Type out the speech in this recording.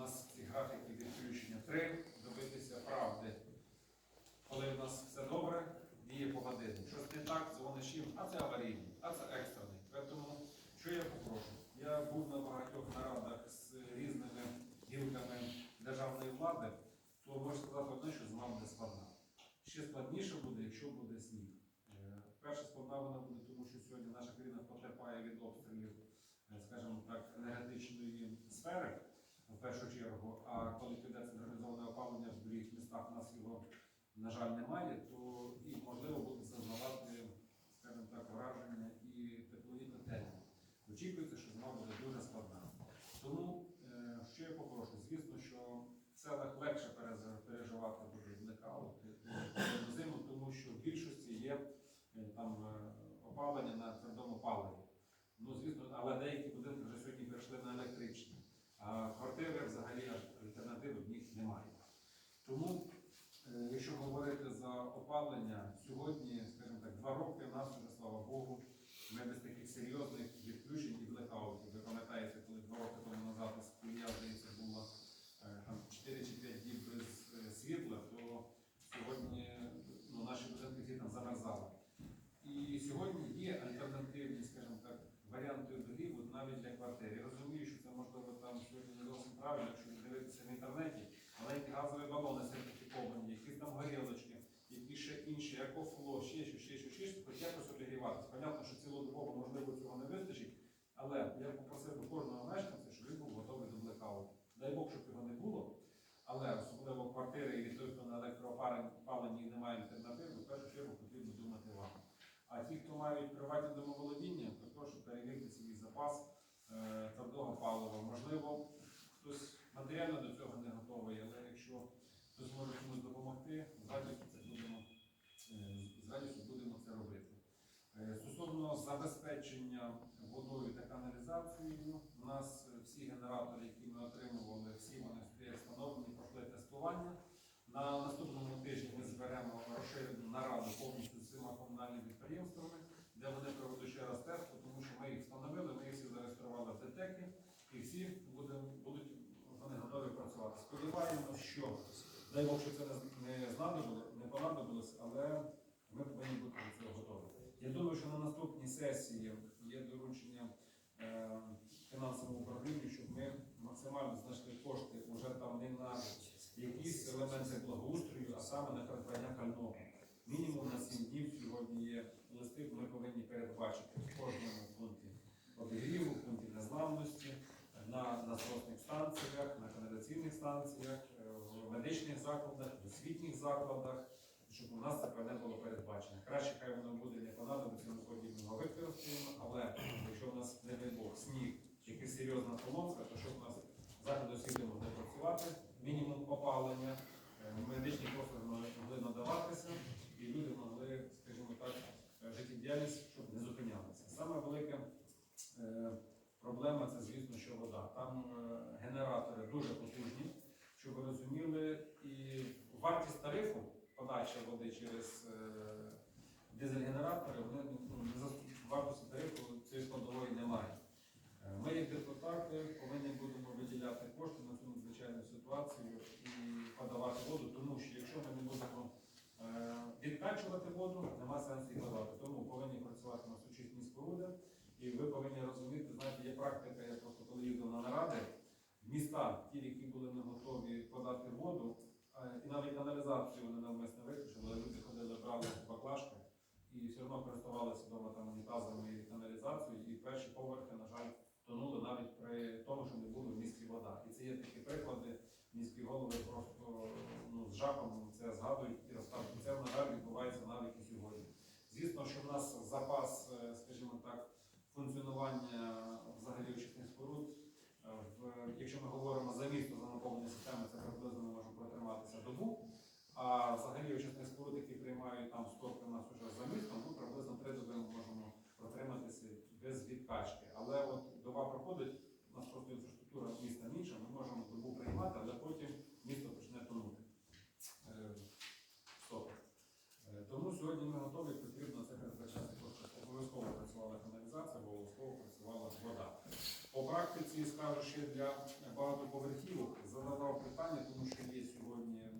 нас ці графіки відключення. Три добитися правди. Коли в нас все добре, діє погодинник. Щось не так, дзвониш їм, а це аварійний, а це екстрений. Тому що я попрошу? Я був на багатьох нарадах з різними гілками державної влади, то можу сказати одне, що зима буде складна. Ще складніше буде, якщо буде сніг. Е, Перша складна вона буде, тому що сьогодні наша країна потерпає від обстрілів, е, скажімо так, енергетичної сфери в першу чергу. А коли піде централізоване опалення в других містах, у нас його, на жаль, немає, то і можливо буде зазнавати, скажімо так, враження і теплові котельні. Очікується, що зима буде дуже складна. Тому е, що я попрошу, звісно, що в селах легше переживати буде е, зиму, тому що в більшості є е, там опалення на твердому паливі. Ну, звісно, але деякі будинки вже сьогодні перейшли на електричні. А квартири взагалі альтернативи в них немає. Тому, якщо говорити за опалення, сьогодні, скажімо так, два роки в нас вже, слава Богу, ми без таких серйозних відключень і блекаутів. Ви пам'ятаєте, коли два роки тому назад Скулія, здається, було е, там 4 чи 5 діб без е, світла, то сьогодні ну, наші будинки там замерзали. І сьогодні є альтернативні, скажімо так, варіанти обігріву навіть для квартир. Я розумію, що це можливо там сьогодні не зовсім правильно, якщо дивитися в інтернеті, маленькі газові балони сертифіковані, якісь там горілочки, інші, екофло, ще що, ще що, ще що, хоч якось обігріватися. Понятно, що цілодобово можливо цього не вистачить, але я попросив би кожного мешканця, щоб він був готовий до блекауту. Дай Бог, щоб його не було. Але особливо квартири і той, хто на електроопаленні немає альтернативи, в першу чергу потрібно думати вам. А ті, хто мають приватні домоволодіння, то прошу перевірити свій запас е, твердого палива. Можливо, хтось матеріально до цього не готовий, але якщо хтось може у нас е, всі генератори, які ми отримували, всі вони встановлені, пройшли тестування. На наступному тижні ми зберемо розширену нараду повністю з всіма комунальними підприємствами, де вони проведуть ще раз тест, тому що ми їх встановили, ми їх всі зареєстрували в ДТЕКі, і всі будуть вони готові працювати. Сподіваємося, що дай Бог, що це не, знадобило, не понадобилось, але ми повинні бути до цього готові. Я думаю, що на наступній сесії є доручення фінансовому управлінню, щоб ми максимально знайшли кошти вже там не на якісь елементи благоустрою, а саме на придбання кального. Мінімум на 7 днів сьогодні є листи, ми повинні передбачити в кожному пункті обігріву, в пункті незламності, на насосних станціях, на каналізаційних станціях, е, в медичних закладах, в освітніх закладах, щоб у нас це не було передбачено. Краще хай воно буде не понадобиться, ми потім його використаємо, але якщо у нас, не дай Бог, сніг, якась серйозна поломка, то щоб у нас заклади освіти могли працювати, мінімум опалення, е, медичні послуги могли надаватися, і люди могли, скажімо так, е, життєдіяльність, щоб не зупинялася. Саме велика е, проблема це, звісно, що вода. Там генератори дуже потужні, щоб ви розуміли, і вартість тарифу подачі води через дизель-генератори, вони ну, не за вартості тарифу цієї складової немає. Е, Ми, як депутати, повинні будемо виділяти кошти на цю надзвичайну ситуацію і подавати воду, тому що якщо ми не будемо е, відкачувати воду, нема сенсу їх давати. Тому повинні працювати на сучасні споруди. І ви повинні розуміти, знаєте, є практика, я просто коли їздив на наради, міста, ті, які були не готові подати воду, е, і навіть каналізацію вони навмисно виключили, люди ходили, брали баклажки і все одно користувалися вдома там унітазами і каналізацією, і перші поверхи, на жаль, тонули навіть при тому, що не було в місті вода. І це є такі приклади. Міські голови просто ну, з жахом це згадують і розказують. Це, на жаль, відбувається навіть і сьогодні. Звісно, що в нас запас, е, скажімо так, функціонування взагалі очисних споруд. е, якщо ми говоримо за місто за наповнення системи, це приблизно ми можемо протриматися добу. А взагалі очисних споруд, які приймають там скорки у нас вже за містом, ну приблизно три доби ми можемо протриматися без відкачки. Але от доба проходить, у нас просто інфраструктура міста практиці, скажу, ще для багатоповерхівок задавав питання, тому що